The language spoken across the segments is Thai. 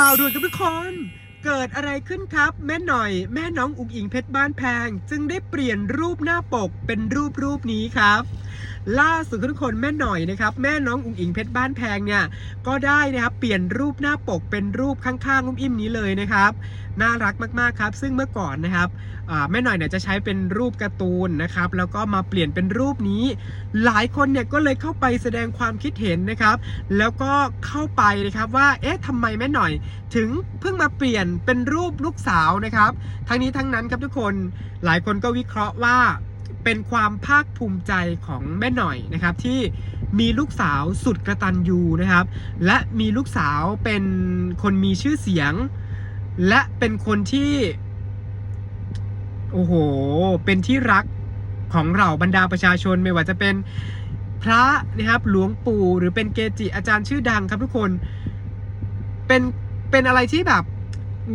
ข่าวด่วนกับทุกคน เกิดอะไรขึ้นครับ แม่หน่อย แม่น้องอุ๋งอิงเพชรบ้านแพง จึงได้เปลี่ยนรูปหน้าปกเป็นรูปรูปนี้ครับ ล่าสุดทุกคนแม่หน่อยนะครับแม่น้องอุ๋งอิงเพชรบ้านแพงเนี่ยก็ได้นะครับเปลี่ยนรูปหน้าปกเป็นรูปข้างๆอุ้มอิ่มนี้เลยนะครับน่ารักมากๆครับ ซึ่งเมื่อก่อนนะครับแม่หน่อยเนี่ยจะใช้เป็นรูปการ์ตูนนะครับแล้วก็มาเปลี่ยนเป็นรูปนี้ หลายคนเนี่ยก็เลยเข้าไปแสดงความคิดเห็นนะครับ แล้วก็เข้าไปนะครับว่าเอ๊ะทำไมแม่หน่อย ถึงเพิ่งมาเปลี่ยนเป็นรูปลูกสาวนะครับ ทั้งนี้ทั้งนั้นครับทุกคนหลายคนก็วิเคราะห์ว่า เป็นความภาคภูมิใจของแม่หน่อยนะครับ ที่มีลูกสาวสุดกระตันยูนะครับ และมีลูกสาวเป็นคนมีชื่อเสียง และเป็นคนที่ โอ้โห เป็นที่รักของเราบรรดาประชาชนไม่ว่าจะเป็นพระนะครับหลวงปู่หรือเป็นเกจิอาจารย์ชื่อดังครับทุกคนเป็นเป็นอะไรที่แบบ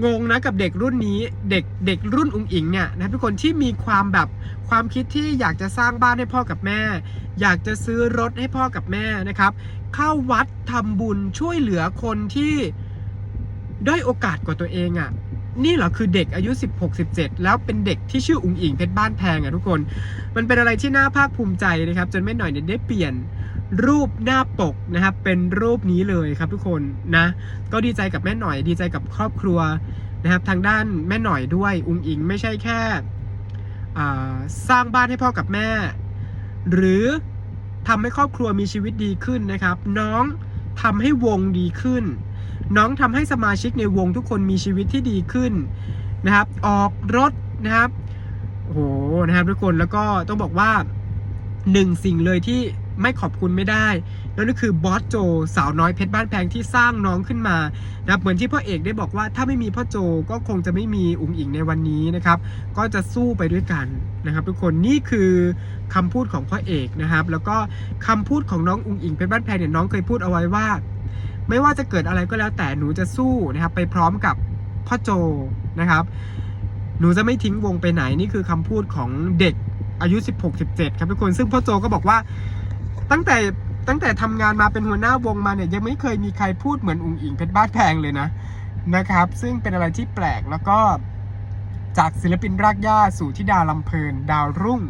งงนะกับเด็กรุ่นนี้เด็กเด็กรุ่นอุงอิงเนี่ยนะทุกคนที่มีความแบบความคิดที่อยากจะสร้างบ้านให้พ่อกับแม่ อยากจะซื้อรถให้พ่อกับแม่นะครับ เข้าวัดทำบุญช่วยเหลือคนที่ด้อยโอกาสกว่าตัวเองอะ่ะนี่เหรอคือเด็กอายุ 16 17 แล้วเป็นเด็กที่ชื่ออุงอิงเพชรบ้านแพงอะ่ะทุกคน มันเป็นอะไรที่น่าภาคภูมิใจนะครับ จนแม่หน่อยเนี่ยได้เปลี่ยน รูปหน้าปกนะครับ เป็นรูปนี้เลยครับทุกคนนะ ก็ดีใจกับแม่หน่อย ดีใจกับครอบครัวนะครับ ทางด้านแม่หน่อยด้วย อุงอิงไม่ใช่แค่สร้างบ้านให้พ่อกับแม่ หรือทำให้ครอบครัวมีชีวิตดีขึ้นนะครับ น้องทำให้วงดีขึ้น น้องทำให้สมาชิกในวงทุกคนมีชีวิตที่ดีขึ้นนะครับ ออกรถนะครับโอ้โหนะครับทุกคนแล้วก็ต้องบอกว่าหนึ่งสิ่งเลยที่ ไม่ขอบคุณไม่ได้ นั่นก็คือบอสโจ สาวน้อยเพชรบ้านแพงที่สร้างน้องขึ้นมานะครับเหมือนที่พ่อเอกได้บอกว่าถ้าไม่มีพ่อโจก็คงจะไม่มีอุ๋งอิงในวันนี้นะครับ ก็จะสู้ไปด้วยกันนะครับ ทุกคนนี่คือคำพูดของพ่อเอกนะครับ แล้วก็คำพูดของน้องอุ๋งอิงเพชรบ้านแพงเนี่ยน้องเคยพูดเอาไว้ว่า ไม่ว่าจะเกิดอะไรก็แล้วแต่หนูจะสู้นะครับไปพร้อมกับพ่อโจนะครับหนูจะไม่ทิ้งวงไปไหนนี่คือคำพูดของเด็กอายุ 16 17 ครับทุกคน ซึ่งพ่อโจก็บอกว่า ตั้งแต่ตั้งแต่ทำงานมาเป็นหัวหน้าวงมาเนี่ยยังไม่เคยมีใครพูดเหมือนอุ๋งอิงเพชรบ้านแพงเลยนะนะครับ ซึ่งเป็นอะไรที่แปลกแล้วก็จากศิลปินรากหญ้าสู่ธิดาลำเพลินดาวรุ่ง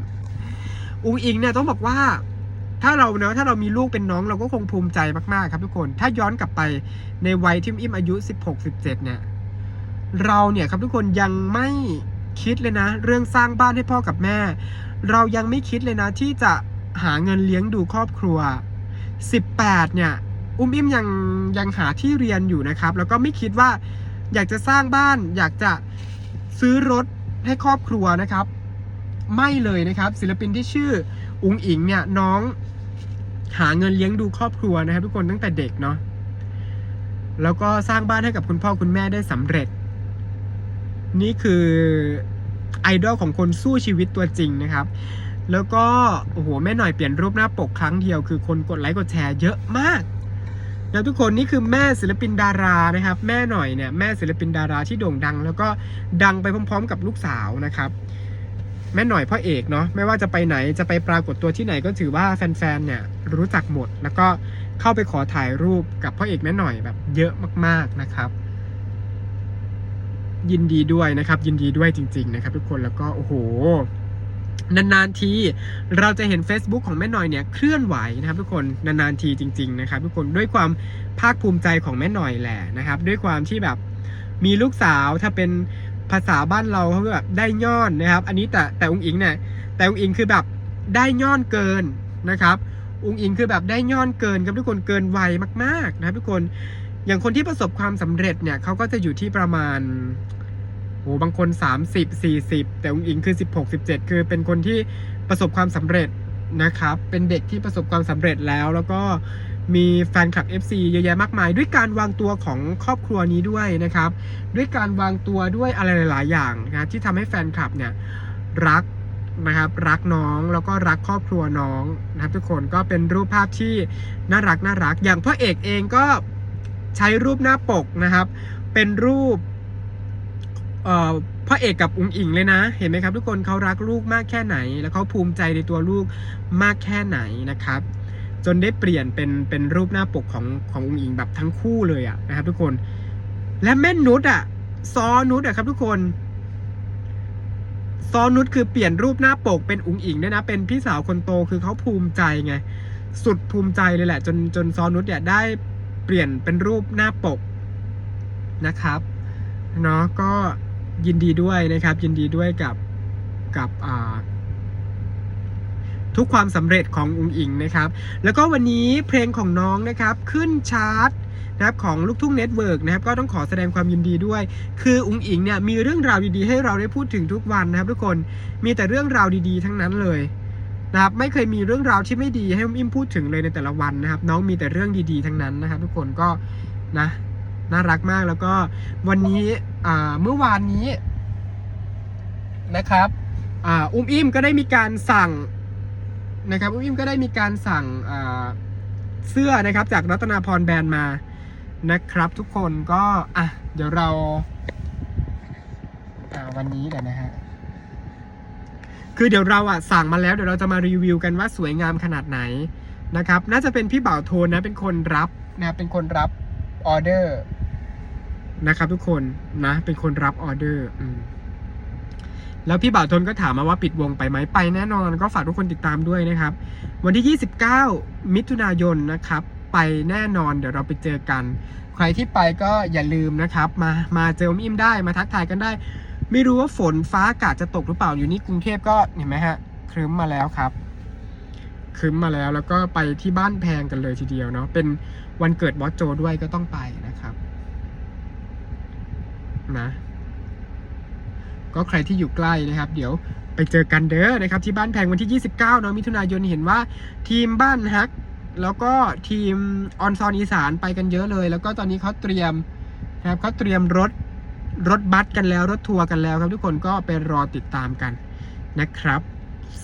อุ๋งอิงเนี่ยต้องบอกว่า ถ้าเราเนอะถ้าเรามีลูกเป็นน้องเราก็คงภูมิใจมากๆครับทุกคน ถ้าย้อนกลับไปในวัยที่อิ่มอายุ 16 17เนี่ยเราเนี่ยครับทุกคนยังไม่คิดเลยนะ เรื่องสร้างบ้านให้พ่อกับแม่ เรายังไม่คิดเลยนะที่จะ หาเงินเลี้ยงดูครอบครัว 18 เนี่ย อุ้มอิ่มยังยังหาที่เรียนอยู่นะครับ แล้วก็ไม่คิดว่าอยากจะสร้างบ้าน อยากจะซื้อรถให้ครอบครัวนะครับ ไม่เลยนะครับ ศิลปินที่ชื่ออุงอิงเนี่ยน้องหาเงินเลี้ยงดูครอบครัวนะครับ ทุกคนตั้งแต่เด็กเนาะแล้วก็สร้างบ้านให้กับคุณพ่อคุณแม่ได้สำเร็จ นี่คือไอดอลของคนสู้ชีวิตตัวจริงนะครับ แล้วก็โอ้โหแม่หน่อยเปลี่ยนรูปหน้าปกครั้งเดียวคือคนกดไลค์กดแชร์เยอะมาก แล้วทุกคนนี่คือแม่ศิลปินดารานะครับ แม่หน่อยเนี่ยแม่ศิลปินดาราที่โด่งดัง แล้วก็ดังไปพร้อม ๆ กับลูกสาวนะครับ แม่หน่อยพ่อเอกเนาะไม่ว่าจะไปไหนจะไปปรากฏตัวที่ไหนก็ถือว่าแฟนๆเนี่ยรู้จักหมด แล้วก็เข้าไปขอถ่ายรูปกับพ่อเอกแม่หน่อยแบบเยอะมากๆนะครับยินดีด้วยนะครับ ยินดีด้วยจริง ๆ นะครับ ทุกคนแล้วก็โอ้โห นานๆทีเราจะเห็น Facebook ของแม่หน่อยเนี่ยเคลื่อนไหวนะครับทุกคนนานๆทีจริงๆนะครับทุกคนด้วยความภาคภูมิใจของแม่หน่อยแหละนะครับ ด้วยความที่แบบมีลูกสาวถ้าเป็นภาษาบ้านเราเขาแบบได้ย่อนนะครับ อันนี้แต่แต่องค์อิงเนี่ยแต่องค์อิงคือแบบได้ย่อนเกินนะครับองค์อิงคือแบบได้ย่อนเกินครับทุกคนเกินวัยมากๆนะครับทุกคนอย่างคนที่ประสบความสำเร็จเนี่ยเขาก็จะอยู่ที่ประมาณ โอ้บางคน 30 40 แต่องค์อิงคือ 16 17 คือเป็นคนที่ประสบความสำเร็จนะครับ เป็นเด็กที่ประสบความสำเร็จแล้ว แล้วก็มีแฟนคลับ FC เยอะแยะมากมาย ด้วยการวางตัวของครอบครัวนี้ด้วยนะครับ ด้วยการวางตัวด้วยอะไรหลาย ๆ อย่างนะที่ทำให้แฟนคลับเนี่ยรักนะครับรักน้องแล้วก็รักครอบครัวน้องนะครับทุกคนก็เป็นรูปภาพที่น่ารักน่ารัก อย่างพ่อเอกเองก็ใช้รูปหน้าปกนะครับ เป็นรูป เอ่อพ่อเอกกับอุ๋งอิงเลยนะ เห็นไหมครับทุกคนเขารักลูกมากแค่ไหน แล้วเขาภูมิใจในตัวลูกมากแค่ไหนนะครับ จนได้เปลี่ยนเป็นเป็นรูปหน้าปกของของอุ๋งอิงแบบทั้งคู่เลยอะนะครับ ทุกคนและแม่นุชอะซอนุชอะครับ ทุกคนซอนุชคือเปลี่ยนรูปหน้าปกเป็นอุ๋งอิงด้วยนะ เป็นพี่สาวคนโตคือเขาภูมิใจไง สุดภูมิใจเลยแหละ จนจนซอนุชเนี่ยได้เปลี่ยนเป็นรูปหน้าปกนะครับ เนาะก็ ยินดีด้วยนะครับ ยินดีด้วยกับกับทุกความสำเร็จของอุงอิงนะครับ แล้วก็วันนี้เพลงของน้องนะครับขึ้นชาร์ตนะครับของลูกทุ่งเน็ตเวิร์กนะครับก็ต้องขอแสดงความยินดีด้วย คืออุงอิงเนี่ยมีเรื่องราวดีๆ ให้เราได้พูดถึงทุกวันนะครับ ทุกคนมีแต่เรื่องราวดีๆ ทั้งนั้นเลยนะครับไม่เคยมีเรื่องราวที่ไม่ดีให้อุ้มอิมพูดถึงเลยในแต่ละวันนะครับ น้องมีแต่เรื่องดีๆ ทั้งนั้นนะครับ ทุกคนก็นะ น่ารักมากแล้วก็วันนี้อ่าเมื่อวานนี้นะครับอ่าอุ้มอิ่มก็ได้มีการสั่งนะครับอุ้มอิ่มก็ได้มีการสั่งอ่าเสื้อนะครับจากรัตนาพรแบรนด์มานะครับ ทุกคนก็อะเดี๋ยวเราาวันนี้เดี๋ยวนะฮะคือเดี๋ยวเราอะสั่งมาแล้วเดี๋ยวเราจะมารีวิวกันว่าสวยงามขนาดไหนนะครับ น่าจะเป็นพี่บ่าวโทนนะเป็นคนรับนะเป็นคนรับออเดอร์ นะครับทุกคนนะเป็นคนรับออเดอร์อืแล้วพี่บ่าวทนก็ถามมาว่าปิดวงไปไหมไปแน่นอนก็ฝากทุกคนติดตามด้วยนะครับ วันที่ 29 มิถุนายนนะครับ ไปแน่นอนเดี๋ยวเราไปเจอกัน ใครที่ไปก็อย่าลืมนะครับ มามาเจออมอิ่มได้มาทักทายกันได้ ไม่รู้ว่าฝนฟ้าอากาศจะตกหรือเปล่าอยู่นี่กรุงเทพก็เห็นไหมฮะครึ้มมาแล้วครับครึ้มมาแล้วแล้วก็ไปที่บ้านแพงกันเลยทีเดียวเนาะเป็นวันเกิดบอสโจด้วยก็ต้องไปนะครับ นะ ก็ใครที่อยู่ใกล้นะครับ เดี๋ยวไปเจอกันเด้อนะครับ ที่บ้านแพงวันที่ 29เนาะมิถุนายนเห็นว่าทีมบ้านฮัก แล้วก็ทีมออนซอนอีสานไปกันเยอะเลย แล้วก็ตอนนี้เขาเตรียมนะครับเขาเตรียมรถรถบัสกันแล้วรถทัวร์กันแล้วครับทุกคนก็ไปรอติดตามกันนะครับ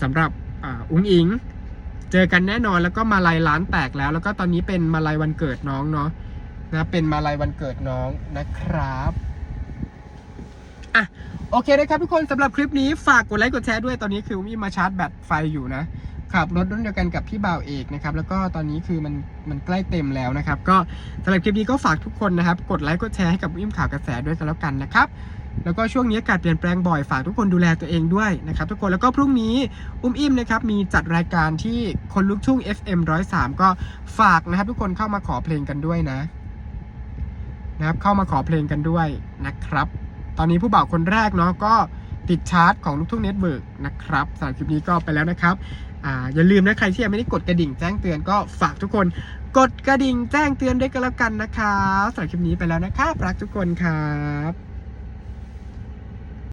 สำหรับอ,อุ้งอิง เจอกันแน่นอนแล้วก็มาลัยร้านแตกแล้ว แล้วก็ตอนนี้เป็นมาลัยวันเกิดน้องเนาะนะเป็นมาลัยวันเกิดน้องนะครับ อะโอเคนะครับทุกคนสำหรับคลิปนี้ฝากกดไลค์กดแชร์ด้วยตอนนี้คือมีมาชาร์จแบตไฟอยู่นะขับรถรุ่นเดียวกันกับพี่บ่าวเอกนะครับแล้วก็ตอนนี้คือมันมันใกล้เต็มแล้วนะครับ ก็สำหรับคลิปนี้ก็ฝากทุกคนนะครับ กดไลค์กดแชร์ให้กับอุ้มข่าวกระแสด้วยกันแล้วกันนะครับแล้วก็ช่วงนี้อากาศเปลี่ยนแปลงบ่อยฝากทุกคนดูแลตัวเองด้วยนะครับทุกคนแล้วก็พรุ่งนี้อุ้มอิ่มนะครับมีจัดรายการที่คนลุกทุ่ง FM 103 ก็ฝากนะครับทุกคนเข้ามาขอเพลงกันด้วยนะนะครับเข้ามาขอเพลงกันด้วยนะครับ ตอนนี้ผู้บ่าวคนแรกเนาะก็ติดชาร์ตของลูกทุ่งเน็ตเวิร์กนะครับสำหรับคลิปนี้ก็ไปแล้วนะครับออย่าลืมนะใครที่ยังไม่ได้กดกระดิ่งแจ้งเตือนก็ฝากทุกคนกดกระดิ่งแจ้งเตือนด้วยกันแล้วกันนะครับสำหรับคลิปนี้ไปแล้วนะครับรักทุกคนครับ